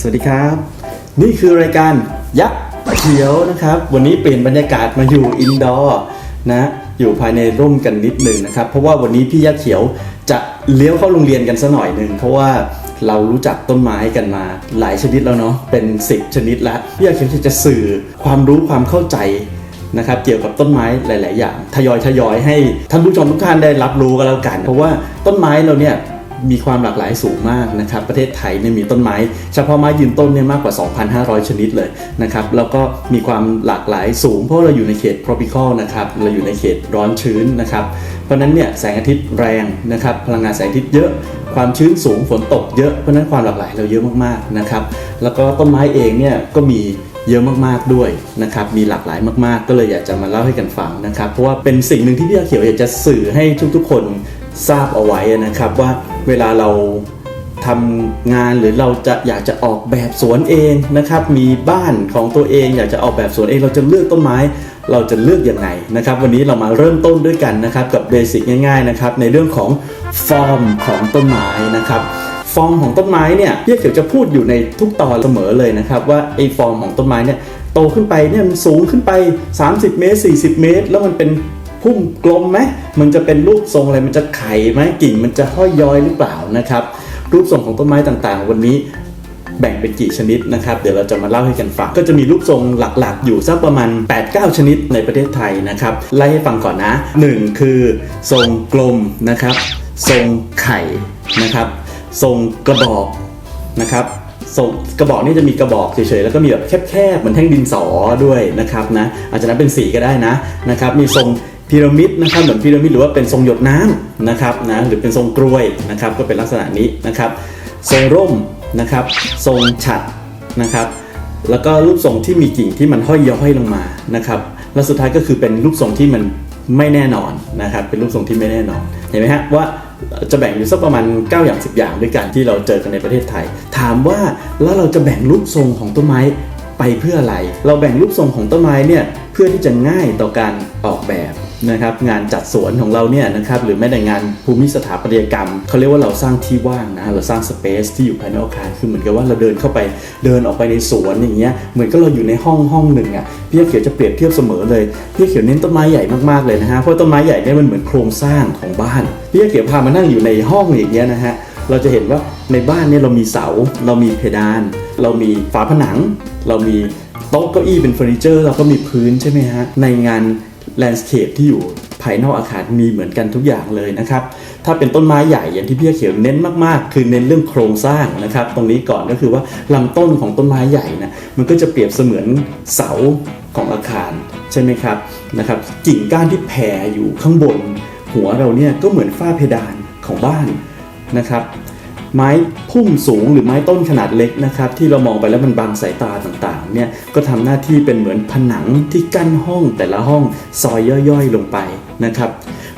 สวัสดีครับ นี่คือรายการยักษ์เขียวนะครับ วันนี้เปลี่ยนบรรยากาศมาอยู่อินดอร์นะอยู่ภายในร่มกันนิดหนึ่งนะครับ เพราะว่าวันนี้พี่ยักษ์เขียวจะเลี้ยวเข้าโรงเรียนกันสัหน่อยหนึ่งเพราะว่าเรารู้จักต้นไม้กันมาหลายชนิดแล้วเนาะเป็น 10 ชนิดแล้วพี่ยักษ์เขียวจะสื่อความรู้ความเข้าใจนะครับเกี่ยวกับต้นไม้หลาย ๆ อย่าง ทยอยทยอยให้ท่านผู้ชมทุกท่านได้รับรู้กันแล้วกัน เพราะว่าต้นไม้เราเนี่ย มีความหลากหลายสูงมากนะครับ ประเทศไทยเนี่ยมีต้นไม้ เฉพาะไม้ยืนต้นเนี่ยมากกว่า 2,500 ชนิดเลยนะครับ แล้วก็มีความหลากหลายสูงเพราะเราอยู่ในเขต tropical นะครับ เราอยู่ในเขตร้อนชื้นนะครับ เพราะนั้นเนี่ยแสงอาทิตย์แรงนะครับ พลังงานแสงอาทิตย์เยอะ ความชื้นสูง ฝนตกเยอะ เพราะนั้นความหลากหลายเราเยอะมากๆนะครับ แล้วก็ต้นไม้เองเนี่ยก็มีเยอะมากๆด้วยนะครับ มีหลากหลายมากๆ ก็เลยอยากจะมาเล่าให้กันฟังนะครับ เพราะว่าเป็นสิ่งหนึ่งที่พี่อาเขียวอยากจะสื่อให้ทุกๆ คน ทราบเอาไว้นะครับว่าเวลาเราทำงานหรือเราจะอยากจะออกแบบสวนเองนะครับ มีบ้านของตัวเอง อยากจะออกแบบสวนเองเราจะเลือกต้นไม้ เราจะเลือกอยังไงนะครับ วันนี้เรามาเริ่มต้นด้วยกันนะครับ กับเบสิกง่าย ๆนะครับ ในเรื่องของฟอร์มของต้นไม้นะครับฟอร์มของต้นไม้เนี่ยพี่เขียวจะพูดอยู่ในทุกตอนเสมอเลยนะครับ ว่าไอ้ฟอร์มของต้นไม้เนี่ยโตขึ้นไปเนี่ยมันสูงขึ้นไป 30 เมตร 40 เมตร แล้วมันเป็น พุ่มกลมไหมมันจะเป็นรูปทรงอะไรมันจะไข่ไหมกิ่งมันจะห้อยย้อยหรือเปล่านะครับ รูปทรงของต้นไม้ต่างๆ วันนี้แบ่งเป็นกี่ชนิดนะครับเดี๋ยวเราจะมาเล่าให้กันฟังก็จะมีรูปทรงหลักๆ อยู่สักประมาณ 8-9 ชนิดในประเทศไทยนะครับไล่ให้ฟังก่อนนะ 1 คือทรงกลมนะครับ ทรงไข่นะครับ ทรงกระบอกนะครับทรงกระบอกนี่จะมีกระบอกเฉยๆแล้วก็มีแบบแคบๆเหมือนแท่งดินสอด้วยนะครับนะอาจจะนับเป็นสีก็ได้นะนะครับมีทรง พีระมิดนะครับเหมือนพีระมิดหรือว่าเป็นทรงหยดน้ำนะครับนะหรือเป็นทรงกลวยนะครับ ก็เป็นลักษณะนี้นะครับ ทรงร่มนะครับ ทรงฉัดนะครับ แล้วก็รูปทรงที่มีกิ่งที่มันห้อยย้อยลงมานะครับ แล้วสุดท้ายก็คือเป็นรูปทรงที่มันไม่แน่นอนนะครับ เป็นรูปทรงที่ไม่แน่นอนเห็นไหมฮะว่าจะแบ่งอยู่สักประมาณ 9 อย่าง 10 อย่างด้วยกันที่เราเจอกันในประเทศไทย ถามว่าแล้วเราจะแบ่งรูปทรงของต้นไม้ไปเพื่ออะไร เราแบ่งรูปทรงของต้นไม้เนี่ยเพื่อที่จะง่ายต่อการออกแบบ นะครับงานจัดสวนของเราเนี่ยนะครับหรือแม้แต่งานภูมิสถาปัตยกรรมเขาเรียกว่าเราสร้างที่ว่างนะเราสร้างสเปซที่อยู่ภายในอาคารคือเหมือนกับว่าเราเดินเข้าไปเดินออกไปในสวนอย่างเงี้ยเหมือนกับเราอยู่ในห้องห้องหนึ่งอะพี่เขียวจะเปรียบเทียบเสมอเลยพี่เขียวเน้นต้นไม้ใหญ่มากๆเลยนะฮะเพราะต้นไม้ใหญ่เนี่ยมันเหมือนโครงสร้างของบ้านพี่เขียวพามานั่งอยู่ในห้องอย่างเงี้ยนะฮะเราจะเห็นว่าในบ้านเนี่ยเรามีเสา เรามีเพดาน เรามีฝาผนัง เรามีโต๊ะเก้าอี้เป็นเฟอร์นิเจอร์เราก็มีพื้นใช่ไหมฮะในงาน แลนด์สเคปที่อยู่ภายนอกอาคารมีเหมือนกันทุกอย่างเลยนะครับ ถ้าเป็นต้นไม้ใหญ่อย่างที่พี่เขียวเน้นมากๆ คือเน้นเรื่องโครงสร้างนะครับ ตรงนี้ก่อนก็คือว่าลำต้นของต้นไม้ใหญ่นะมันก็จะเปรียบเสมือนเสาของอาคารใช่ไหมครับนะครับ กิ่งก้านที่แผ่อยู่ข้างบน หัวเราเนี่ยก็เหมือนฝ้าเพดานของบ้านนะครับ ไม้พุ่มสูงหรือไม้ต้นขนาดเล็กนะครับที่เรามองไปแล้วมันบังสายตาต่างๆเนี่ยก็ทำหน้าที่เป็นเหมือนผนังที่กั้นห้องแต่ละห้องซอยย่อยๆลงไปนะครับ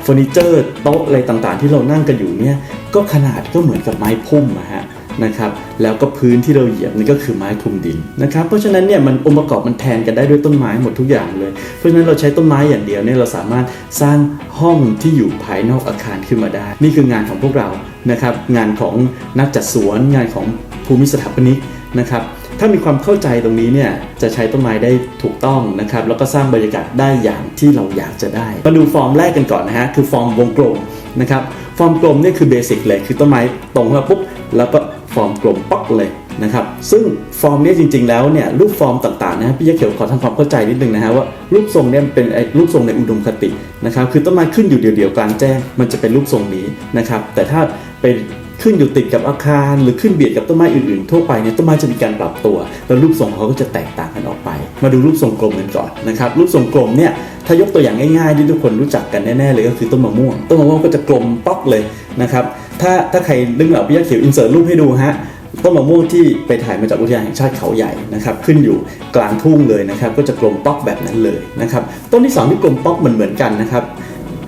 เฟอร์นิเจอร์โต๊ะอะไรต่างๆ ที่เรานั่งกันอยู่เนี่ยก็ขนาดก็เหมือนกับไม้พุ่มะฮะนะครับแล้วก็พื้นที่เราเหยียบนี่ก็คือไม้คลุมดินนะครับเพราะฉะนั้นเนี่ยมันองค์ประกอบมันแทนกันได้ด้วยต้นไม้หมดทุกอย่างเลย เพราะฉะนั้นเราใช้ต้นไม้อย่างเดียวเนี่ยเราสามารถสร้างห้องที่อยู่ภายนอกอาคารขึ้นมาได้ นี่คืองานของพวกเรา นะครับงานของนักจัดสวน งานของภูมิสถาปนิกนะครับถ้ามีความเข้าใจตรงนี้เนี่ยจะใช้ต้นไม้ได้ถูกต้องนะครับแล้วก็สร้างบรรยากาศได้อย่างที่เราอยากจะได้ มาดูฟอร์มแรกกันก่อนนะฮะคือฟอร์มวงกลมนะครับฟอร์มกลมเนี่ยคือเบสิกเลยคือต้นไม้ตรงมาปุ๊บแล้วก็ฟอร์มกลมป๊อกเลย นะครับซึ่งฟอร์มนี้จริง ๆ แล้วเนี่ยรูปฟอร์มต่างๆนะพี่ยะเขียวขอทำความเข้าใจนิดนึงนะฮะว่ารูปทรงเนี่ยเป็นรูปทรงในอุดมคตินะครับคือต้นไม้ขึ้นอยู่เดี่ยวๆกลางแจ้งมันจะเป็นรูปทรงนี้นะครับแต่ถ้าเป็นขึ้นอยู่ติดกับอาคาร หรือขึ้นเบียดกับต้นไม้อื่นๆทั่วไปเนี่ยต้นไม้จะมีการปรับตัว แล้วรูปทรงเขาก็จะแตกต่างกันออกไป มาดูรูปทรงกลมกันก่อนนะครับรูปทรงกลมเนี่ยถ้ายกตัวอย่างง่ายๆที่ทุกคนรู้จักกันแน่ๆเลยก็คือต้นมะม่วงต้นมะม่วงก็จะกลมป๊อกเลยนะครับถ้าถ้าใครนึกไม่ออกพี่ยักษ์เขียวอินเสิร์ตรูปให้ดูฮะ ต้นมะม่วงที่ไปถ่ายมาจากอุทยานแห่งชาติเขาใหญ่นะครับขึ้นอยู่กลางทุ่งเลยนะครับ ก็จะกลมป๊อกแบบนั้นเลยนะครับต้นที่สองที่กลมป๊อกเหมือนเหมือนกันนะครับ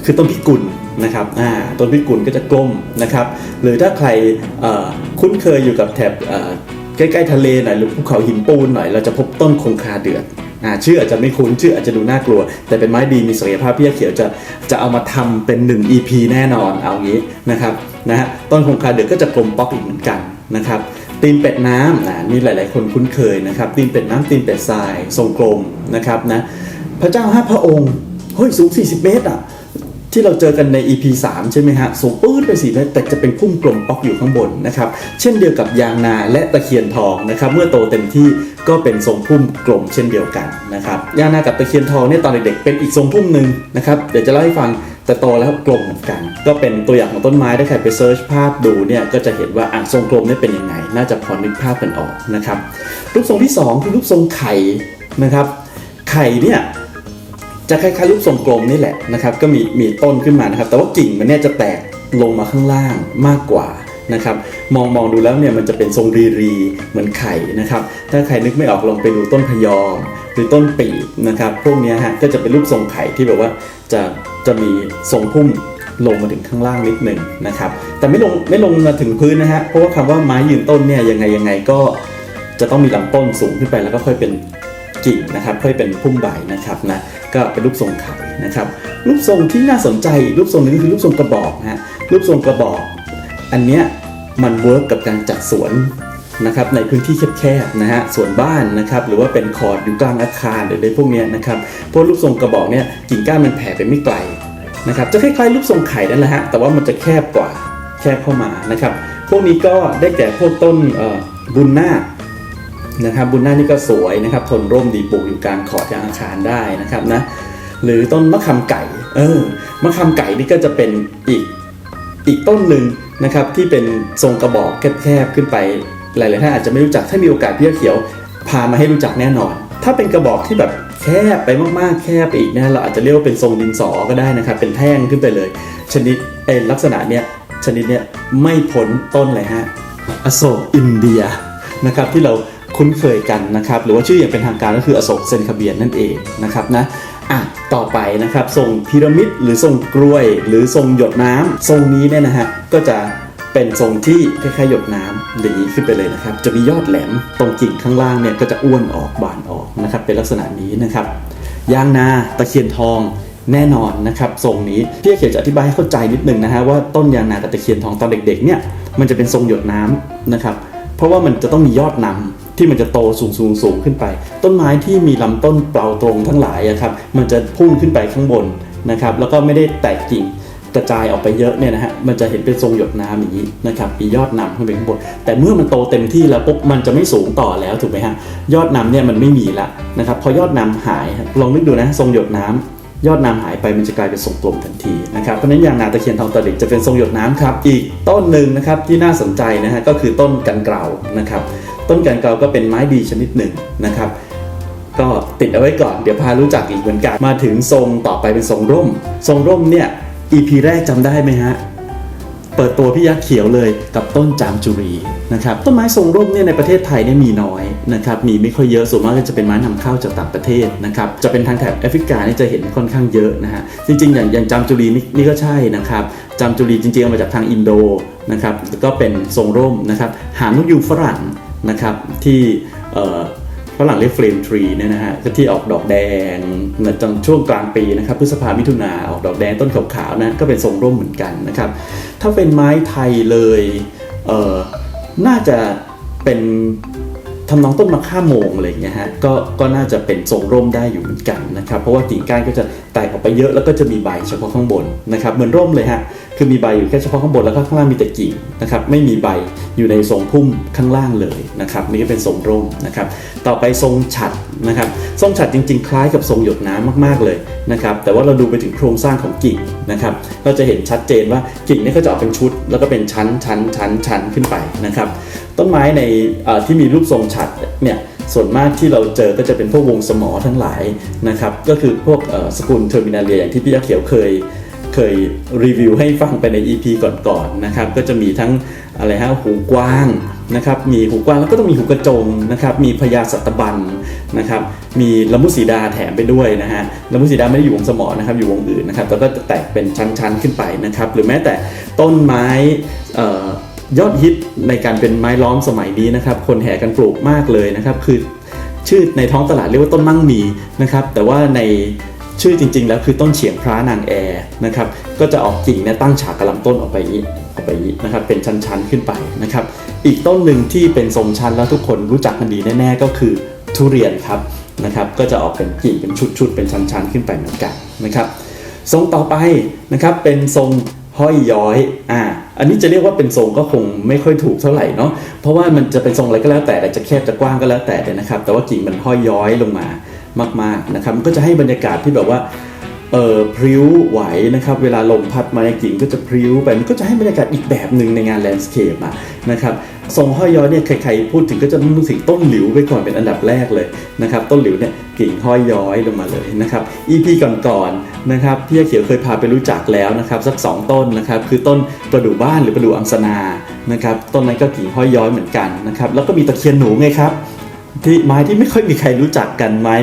คือต้นพิกุลนะครับอ่าต้นพิกุลก็จะกลมนะครับ หรือถ้าใครคุ้นเคยอยู่กับแถบใกล้ๆทะเลหน่อยหรือภูเขาหินปูนหน่อย เราจะพบต้นคงคาเดือดอ่าชื่ออาจจะไม่คุ้นชื่ออาจจะดูน่ากลัว แต่เป็นไม้ดีมีศักยภาพพี่เขียวจะจะเอามาทำเป็น 1 EP แน่นอนเอางี้นะครับนะฮะต้นคงคาเดือดก็จะกลมป๊อกอีกเหมือนกัน นะครับตีนเป็ดน้ำนะนี่หลาย ๆ คนคุ้นเคยนะครับตีนเป็ดน้ำตีนเป็ดทรายทรงกลมนะครับนะพระเจ้าห้าพระองค์เฮ้ยสูง 40 เมตรอะที่เราเจอกันใน EP 3 ใช่ไหมฮะ สูงปื้ดไปสี่เมตรแต่จะเป็นพุ่มกลมป๊อกอยู่ข้างบนนะครับ เช่นเดียวกับยางนาและตะเคียนทองนะครับ เมื่อโตเต็มที่ก็เป็นทรงพุ่มกลมเช่นเดียวกันนะครับ ยางนากับตะเคียนทองเนี่ยตอนเด็กๆเป็นอีกทรงพุ่มหนึ่งนะครับ เดี๋ยวจะเล่าให้ฟัง แต่โตแล้วกลมเหมือนกัน ก็เป็นตัวอย่างของต้นไม้ถ้าใครไปเซิร์ชภาพดูเนี่ยก็จะเห็นว่าอะทรงกลมนี่เป็นยังไง น่าจะพอนึกภาพกันออกนะครับรูปทรงที่สองคือรูปทรงไข่นะครับ ไข่เนี่ยจะคล้ายๆรูปทรงกลมนี่แหละนะครับก็มีมีต้นขึ้นมานะครับ แต่ว่ากิ่งมันเนี่ยจะแตกลงมาข้างล่างมากกว่านะครับมองมองดูแล้วเนี่ยมันจะเป็นทรงรีรีเหมือนไข่นะครับถ้าใครนึกไม่ออกลองไปดูต้นพยอมหรือต้นปีบนะครับพวกนี้ฮะก็จะเป็นรูปทรงไข่ที่แบบว่าจะ จะมีทรงพุ่มลงมาถึงข้างล่างนิดหนึ่งนะครับ แต่ไม่ลงไม่ลงมาถึงพื้นนะฮะเพราะว่าคำว่าไม้ยืนต้นเนี่ยยังไงยังไงก็จะต้องมีลำต้นสูงขึ้นไปแล้วก็ค่อยเป็นกิ่งนะครับ ค่อยเป็นพุ่มใบนะครับนะก็เป็นรูปทรงไข่นะครับ รูปทรงที่น่าสนใจอีกรูปทรงหนึงคือรูปทรงกระบอกนะฮะรูปทรงกระบอก อันเนี้ยมันเวิร์กกับการจัดสวน นะครับในพื้นที่แคบๆนะฮะส่วนบ้านนะครับหรือว่าเป็นคอร์ดอยู่กลางอาคารหรืออะไรพวกนี้นะครับพราะรูปทรงกระบอกเนี่ยกิ่งก้านมันแผ่ไปไม่ไกลนะครับจะคล้ายๆรูปทรงไข่นั่นแหละฮะแต่ว่ามันจะแคบกว่าแคบเข้ามานะครับพวกนี้ก็ได้แก่พวกต้นบุญนาคนะครับบุญนาคนี่ก็สวยนะครับทนร่มดีปลูกอยู่กลางขอดกลางอาคารได้นะครับนะหรือต้นมะขามไก่เออมะขามไก่นี่ก็จะเป็นอีกอีกต้นหนึ่งนะครับที่เป็นทรงกระบอกแคบๆขึ้นไป หลายๆท่านอาจจะไม่รู้จักถ้ามีโอกาสพี่เขียว พามาให้รู้จักแน่นอน ถ้าเป็นกระบอกที่แบบแคบไปมากๆ แคบไปอีกนะเราอาจจะเรียกว่าเป็นทรงดินสอก็ได้นะครับ เป็นแท่งขึ้นไปเลย ชนิดเอลักษณะเนี้ยชนิดเนี้ยไม่พ้นต้นเลยฮะอโศกอินเดียนะครับที่เราคุ้นเคยกันนะครับ หรือว่าชื่ออย่างเป็นทางการก็คืออโศกเซนคาเบียนนั่นเองนะครับนะอะต่อไปนะครับทรงพีระมิดหรือทรงกล้วย หรือทรงหยดน้ำทรงนี้เนี่ยนะฮะก็จะ เป็นทรงที่คล้ายๆหยดน้ำอย่างนี้ขึ้นไปเลยนะครับ จะมียอดแหลมตรงกิ่งข้างล่างเนี่ยก็จะอ้วนออกบานออกนะครับเป็นลักษณะนี้นะครับยางนาตะเคียนทองแน่นอนนะครับทรงนี้พี่เขียนจะอธิบายให้เข้าใจนิดนึงนะฮะว่าต้นยางนากับตะเคียนทองตอนเด็กๆเนี่ยมันจะเป็นทรงหยดน้ำนะครับเพราะว่ามันจะต้องมียอดนำที่มันจะโตสูงสูงสูงขึ้นไป ต้นไม้ที่มีลำต้นเปล่าตรงทั้งหลายอะครับมันจะพุ่งขึ้นไปข้างบนนะครับแล้วก็ไม่ได้แตกกิ่ง กระจายออกไปเยอะเนี่ยนะฮะมันจะเห็นเป็นทรงหยดน้ำอย่างนี้นะครับมียอดนำขึ้นไปข้างบนแต่เมื่อมันโตเต็มที่แล้วปุ๊บมันจะไม่สูงต่อแล้วถูกไหมฮะยอดนำเนี่ยมันไม่มีละนะครับพอยอดนำหายลองนึกดูนะทรงหยดน้ำยอดน้ำหายไปมันจะกลายเป็นทรงกลมทันทีนะครับเพราะนั้นยางนาตะเคียนทองตะเด็กจะเป็นทรงหยดน้ำครับ อีกต้นหนึ่งนะครับที่น่าสนใจนะฮะก็คือต้นกันเกลานะครับ ต้นกันเกลาก็เป็นไม้ดีชนิดหนึ่งนะครับ ก็ติดเอาไว้ก่อนเดี๋ยวพารู้จักอีกเหมือนกันมาถึงทรงต่อไปเป็นทรงร่ม ทรงร่มเนี่ย EP แรกจำได้ไหมฮะ เปิดตัวพี่ยักษ์เขียวเลยกับต้นจามจุรีนะครับต้นไม้ทรงร่มเนี่ยในประเทศไทยเนี่ยมีน้อยนะครับมีไม่ค่อยเยอะส่วนมากก็จะเป็นไม้นำเข้าจากต่างประเทศนะครับจะเป็นทางแถบแอฟริกานี่จะเห็นค่อนข้างเยอะนะฮะจริงๆ อย่างอย่างจามจุรีนี่นี่ก็ใช่นะครับจามจุรีจริงๆเอามาจากทางอินโดนะครับก็เป็นทรงร่มนะครับหางนกยูงฝรั่งนะครับที่ ฝรั่งเรียกเฟรมทรีเนี่ยนะฮะก็ที่ออกดอกแดงในตอนช่วงกลางปีนะครับพฤษภามิถุนาออกดอกแดงต้นขาวๆนะก็เป็นทรงร่มเหมือนกันนะครับ ถ้าเป็นไม้ไทยเลยเออน่าจะเป็นทำนองต้นมะข่าโมงอะไรอย่างเงี้ยฮะก็ก็น่าจะเป็นทรงร่มได้อยู่เหมือนกันนะครับ เพราะว่ากิ่งก้านก็จะแตกออกไปเยอะแล้วก็จะมีใบเฉพาะข้างบนนะครับ เหมือนร่มเลยฮะคือมีใบอยู่แค่เฉพาะข้างบนแล้วก็ข้างล่างมีแต่กิ่งนะครับไม่มีใบอยู่ในทรงพุ่มข้างล่างเลยนะครับนี่ก็เป็นทรงร่มนะครับต่อไปทรงฉัดนะครับทรงฉัดจริง ๆ คล้ายกับทรงหยดน้ำมากๆเลยนะครับแต่ว่าเราดูไปถึงโครงสร้างของกิ่งนะครับเราจะเห็นชัดเจนว่ากิ่งนี่ก็จะออกเป็นชุด แล้วก็เป็นชั้นชั้นชั้นชั้นขึ้นไปนะครับต้นไม้ในที่มีรูปทรงฉัดเนี่ยส่วนมากที่เราเจอก็จะเป็นพวกวงสมอทั้งหลายนะครับก็คือพวกสกุลเทอร์มินาเลียอย่างที่พี่ยักษ์เขียวเคย เคยรีวิวให้ฟังไปใน EP ก่อนๆนะครับ ก็จะมีทั้งอะไรฮะหูกว้างนะครับ มีหูกว้างแล้วก็ต้องมีหูกระจงนะครับ มีพญาสัตบันนะครับ มีละมุสีดาแถมไปด้วยนะฮะละมุสีดาไม่ได้อยู่วงสมอนะครับ อยู่วงอื่นนะครับ แล้วก็จะแตกเป็นชั้นๆขึ้นไปนะครับ หรือแม้แต่ต้นไม้ยอดฮิตในการเป็นไม้ล้อมสมัยนี้นะครับ คนแห่กันปลูกมากเลยนะครับ คือชื่อในท้องตลาดเรียกว่าต้นมั่งมีนะครับ แต่ว่าใน ชื่อจริง ๆ แล้วคือต้นเฉียงพระนางแอร์นะครับก็จะออกกิ่งเนี่ยตั้งฉากกระลำต้นออกไปอย่างนี้ไปอกไปอย่างนี้นะครับเป็นชั้นๆขึ้นไปนะครับอีกต้นหนึ่งที่เป็นทรงชั้นแล้วทุกคนรู้จักกันดีแน่ๆก็คือทุเรียนครับนะครับก็จะออกเป็นกิ่งเป็นชุดๆเป็นชั้นๆขึ้นไปเหมือนกันนะครับทรงต่อไปนะครับเป็นทรงห้อยย้อยอ่าอันนี้จะเรียกว่าเป็นทรงก็คงไม่ค่อยถูกเท่าไหร่เนาะเพราะว่ามันจะเป็นทรงอะไรก็แล้วแต่แต่จะแคบจะกว้างก็แล้วแต่นะครับแต่ว่ากิ่งมันห้อยย้อยลงมา มากๆนะครับมันก็จะให้บรรยากาศที่แบบว่าเอ่อพริ้วไหวนะครับเวลาลมพัดมาในกิ่งก็จะพริ้วไปมันก็จะให้บรรยากาศอีกแบบหนึ่งในงานแลนด์สเคปอะนะครับทรงห้อยย้อยเนี่ยใครๆพูดถึงก็จะนึกถึงต้นหลิวไปก่อนเป็นอันดับแรกเลยนะครับต้นหลิวเนี่ยกิ่งห้อยย้อยลงมาเลยนะครับ EP ก่อนๆนะครับพี่เขียวเคยพาไปรู้จักแล้วนะครับสัก 2 ต้นนะครับคือต้นประดู่บ้านหรือประดู่อังสนานะครับต้นนั้นก็กิ่งห้อยย้อยเหมือนกันนะครับแล้วก็มีตะเคียนหนูไงครับ ที่ไม้ที่ไม่ค่อยมีใครรู้จักกันไม้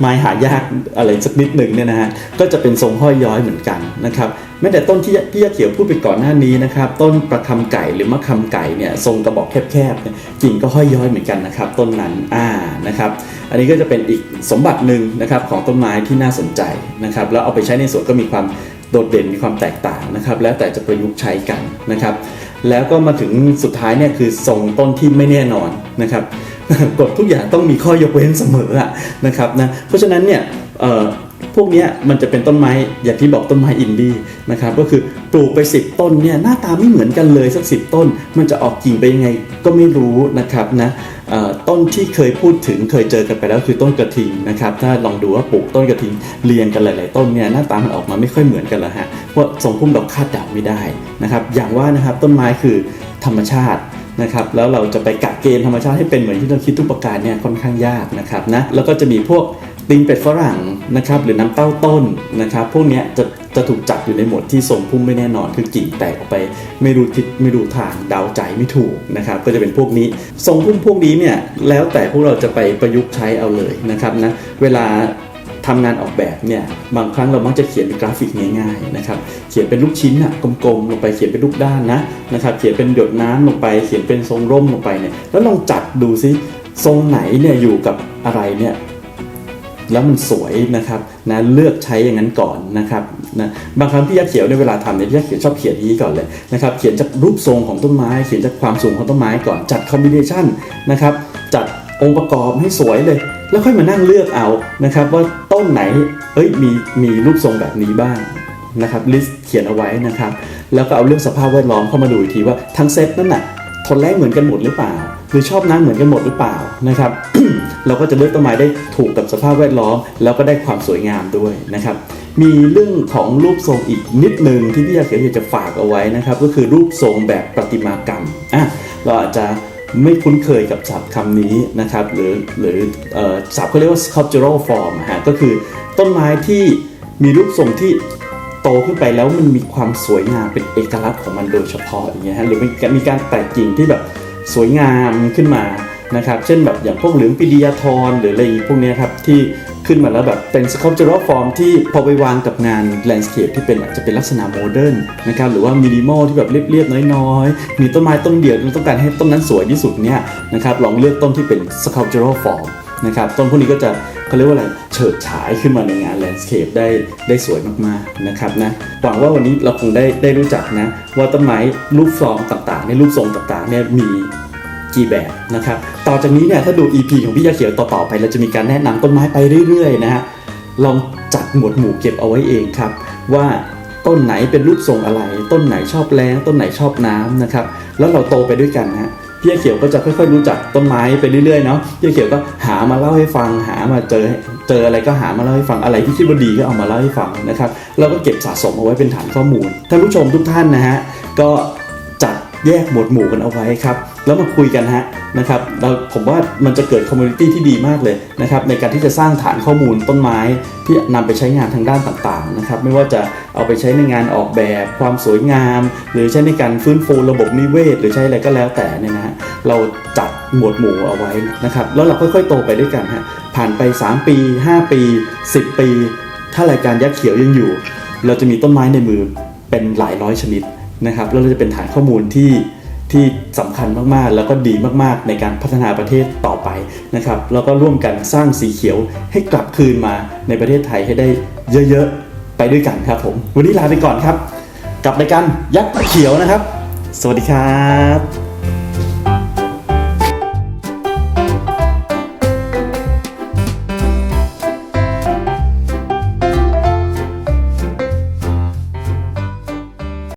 ไม้หายากอะไรสักนิดหนึ่งเนี่ยนะฮะก็จะเป็นทรงห้อยย้อยเหมือนกันนะครับแม้แต่ต้นที่พี่ยาเขียวพูดไปก่อนหน้านี้นะครับ ต้นประคำไก่หรือมะคำไก่เนี่ยทรงกระบอกแคบๆเนี่ยกิ่งก็ห้อยย้อยเหมือนกันนะครับ ต้นนั้นอ่านะครับอันนี้ก็จะเป็นอีกสมบัติหนึ่งนะครับของต้นไม้ที่น่าสนใจนะครับ แล้วเอาไปใช้ในสวนก็มีความโดดเด่นมีความแตกต่างนะครับ แล้วแต่จะประยุกต์ใช้กันนะครับ แล้วก็มาถึงสุดท้ายเนี่ยคือทรงต้นที่ไม่แน่นอนนะครับ กฎทุกอย่างต้องมีข้อยกเว้นเสมออะนะครับนะเพราะฉะนั้นเนี่ยพวกนี้มันจะเป็นต้นไม้อย่างที่บอกต้นไม้อินดี้นะครับก็คือปลูกไป 10 ต้นเนี่ยหน้าตาไม่เหมือนกันเลยสักสิต้น มันจะออกกิ่งไปยังไงก็ไม่รู้นะครับนะต้นที่เคยพูดถึงเคยเจอกันไปแล้วคือต้นกระทิงนะครับถ้าลองดูว่าปลูกต้นกระทิงเรียงกันหลาย ๆ ต้นเนี่ยหน้าตามันออกมาไม่ค่อยเหมือนกันละฮะเพราะทรงพุ่มเราคาดเดาไม่ได้นะครับอย่างว่านะครับต้นไม้คือธรรมชาติ นะครับแล้วเราจะไปกะเกณฑ์ธรรมชาติให้เป็นเหมือนที่เราคิดทุกประการเนี่ยค่อนข้างยากนะครับนะแล้วก็จะมีพวกติงเป็ดฝรั่งนะครับหรือน้ำเต้าต้นนะครับพวกนี้จะจะถูกจัดอยู่ในหมวดที่ทรงพุ่มไม่แน่นอนคือกิ่งแตกออกไปไม่รู้ทิศไม่รู้ทางเดาใจไม่ถูกนะครับก็จะเป็นพวกนี้ทรงพุ่มพวกนี้เนี่ยแล้วแต่พวกเราจะไปประยุกต์ใช้เอาเลยนะครับนะเวลา ทำงานออกแบบเนี่ยบางครั้งเรามักจะเขียนเป็นกราฟิกง่ายๆนะครับเขียนเป็นลูกชิ้นอะกลมๆลงไปเขียนเป็นลูกด้านนะนะครับเขียนเป็นหยดน้ำลงไป เขียนเป็นทรงร่มลงไปเนี่ยแล้วลองจัดดูซิทรงไหนเนี่ยอยู่กับอะไรเนี่ยแล้วมันสวยนะครับนะเลือกใช้อย่างนั้นก่อนนะครับนะบางครั้งพี่ยักษ์เขียวในเวลาทำเนี่ยพี่ยักษ์เขียวชอบเขียนอย่างนี้ก่อนเลยนะครับเขียนจากรูปทรงของต้นไม้ เขียนจากความสูงของต้นไม้ก่อนจัดคอมบิเนชันนะครับจัดองค์ประกอบให้สวยเลย แล้วค่อยมานั่งเลือกเอานะครับ ว่าต้นไหนเอ้ยมีมีรูปทรงแบบนี้บ้างนะครับลิสต์เขียนเอาไว้นะครับ แล้วก็เอาเรื่องสภาพแวดล้อมเข้ามาดูอีกทีว่าทั้งเซตนั่นน่ะทนแรงเหมือนกันหมดหรือเปล่า หรือชอบน้ำเหมือนกันหมดหรือเปล่านะครับ เราก็จะเลือกต้นไม้ได้ถูกกับสภาพแวดล้อม แล้วก็ได้ความสวยงามด้วยนะครับ มีเรื่องของรูปทรงอีกนิดหนึ่งที่พี่ยาเขียวอยากจะฝากเอาไว้นะครับ ก็คือรูปทรงแบบประติมากรรมอะเราอาจจะ ไม่คุ้นเคยกับศัพท์คำนี้นะครับ หรือหรือศัพท์เขาเรียกว่า sculptural form ฮะก็คือต้นไม้ที่มีรูปทรงที่โตขึ้นไปแล้วมันมีความสวยงามเป็นเอกลักษณ์ของมันโดยเฉพาะอย่างเงี้ยฮะหรือมีการมีการแตกกิ่งที่แบบสวยงามขึ้นมานะครับ เช่นแบบอย่างพวกเหลืองปิดียทรหรืออะไรพวกเนี้ยครับที่ ขึ้นมาแล้วแบบเป็น sculptural form ที่พอไปวางกับงาน landscape ที่เป็นอาจจะเป็นลักษณะโมเดิร์นนะครับหรือว่ามินิมอลที่แบบเรียบๆน้อยๆ มีต้นไม้ต้นเดียวเราต้องการให้ต้นนั้นสวยที่สุดเนี่ยนะครับลองเลือกต้นที่เป็น sculptural form นะครับต้นพวกนี้ก็จะเขาเรียกว่าอะไรเฉิดฉายขึ้นมาในงานแลนด์สเคปได้ได้สวยมากๆนะครับนะหวังว่าวันนี้เราคงได้ได้รู้จักนะว่าต้นไม้รูปฟอร์มต่างๆ ในรูปทรงต่างๆเนี่ยมี กี่แบบนะครับ ต่อจากนี้เนี่ยถ้าดู EP ของพี่ยาเขียวต่อๆไป เราจะมีการแนะนำต้นไม้ไปเรื่อยๆนะฮะ ลองจัดหมวดหมู่เก็บเอาไว้เองครับ ว่าต้นไหนเป็นรูปทรงอะไร ต้นไหนชอบแรงต้นไหนชอบน้ำนะครับ แล้วเราโตไปด้วยกันนะฮะพี่เขียวก็จะค่อยๆรู้จักต้นไม้ไปเรื่อยๆเนาะพี่เขียวก็หามาเล่าให้ฟัง หามาเจอเจออะไรก็หามาเล่าให้ฟังอะไรที่คิดว่าดีก็เอามาเล่าให้ฟังนะครับเราก็เก็บสะสมเอาไว้เป็นฐานข้อมูลท่านผู้ชมทุกท่านนะฮะก็ แยกหมวดหมู่กันเอาไว้ครับ แล้วมาคุยกันฮะนะครับเราผมว่ามันจะเกิดคอมมูนิตี้ที่ดีมากเลยนะครับในการที่จะสร้างฐานข้อมูลต้นไม้ที่นำไปใช้งานทางด้านต่างๆนะครับไม่ว่าจะเอาไปใช้ในงานออกแบบความสวยงาม หรือใช้ในการฟื้นฟูระบบนิเวศ หรือใช้อะไรก็แล้วแต่เนี่ยนะฮะเราจัดหมวดหมู่เอาไว้นะครับแล้วเราค่อยๆโตไปด้วยกันฮะผ่านไป 3 ปี 5 ปี 10 ปี ถ้ารายการยักษ์เขียวยังอยู่ เราจะมีต้นไม้ในมือเป็นหลายร้อยชนิด นะครับแล้วเราจะเป็นฐานข้อมูลที่ที่สำคัญมากๆ แล้วก็ดีมากๆ ในการพัฒนาประเทศต่อไปนะครับแล้วก็ร่วมกันสร้างสีเขียวให้กลับคืนมาในประเทศไทยให้ได้เยอะๆ ไปด้วยกันครับผม วันนี้ลาไปก่อนครับ กับรายการยักษ์เขียวนะครับ สวัสดีครับ